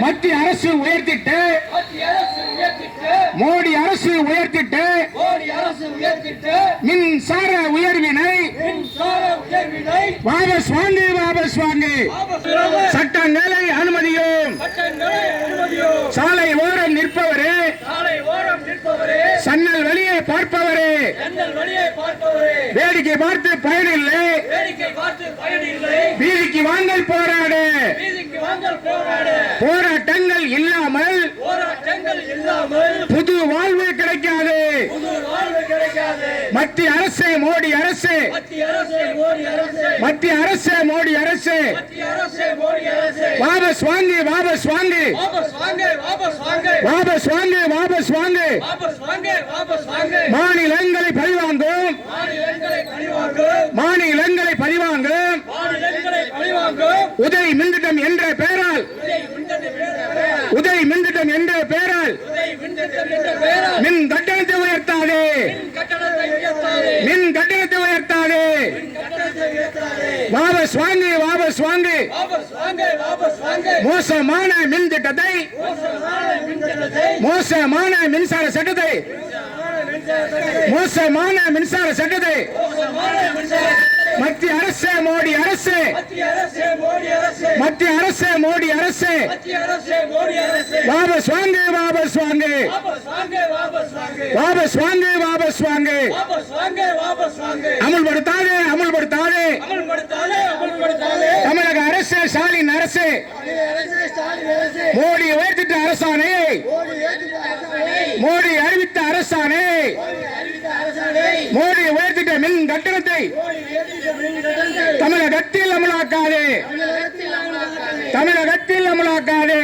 மத்திய அரசு உயர்த்திட்டு மத்திய அரசு உயர்த்திட்டு மோடி அரசு உயர்த்திட்டு மோடி அரசு உயர்த்திட்டு மின்சார உயர்வினை வாபஸ் வாங்கு வாபஸ் வாங்கு. சட்டங்களை அனுமதியும். சாலை ஓரம் நிற்பவரே. சன்னல் வழியை பார்ப்பவரே. வேடிக்கை பார்த்து பயனில்லை. வீதிக்கு வாங்கல் போராடு போராட்டங்கள் இல்லாமல் புது வாழ்வு கிடைக்காது. மத்திய அரசு மோடி அரசு. மத்திய அரசு மோடி அரசு. வாபஸ் வாங்கு வாபஸ் வாங்கு. வாபஸ் வாங்க வாபஸ் வாங்க. வாபஸ் வாங்கு வாபஸ் வாங்கு வாபஸ் வாங்க வாபஸ் வாங்க மாநிலங்களை பழிவாங்கும் மாநிலங்களை பழிவாங்கும் மாநிலங்களை பழிவாங்கும் உதய் மின்திட்டம் என்ற பெயரால். உதய் மின்திட்டம் என்ற பெயரால். மின் கட்டணத்தை உயர்த்தாதே. மின் கட்டணத்தை உயர்த்தாதே. வாபஸ் வாங்கு வாபஸ் வாங்கு. மோசமான மின் திட்டத்தை மோசமான மின்சார சட்டத்தை. மோசமான மின்சார சட்டத்தை. மத்திய அரசு மோடி அரசு. மத்திய அரசு மோடி அரசு. வாபஸ் வாங்கு வாபஸ் வாங்கு. வாபஸ் வாங்க வாபஸ் வாங்க. அமுல்படுத்தாதே அமுல்படுத்தாதே. தமிழக அரசு ஸ்டாலின் அரசு. மோடி உயர்த்திட்ட அரசாணை. மோடி அறிவித்த அரசாணை. மோடி உயர்த்திட்ட மின் கட்டணத்தை தமிழகத்தில் அமலாக்காதே தமிழகத்தில் அமலாக்காதே. தமிழகத்தில் அமலாக்காதே.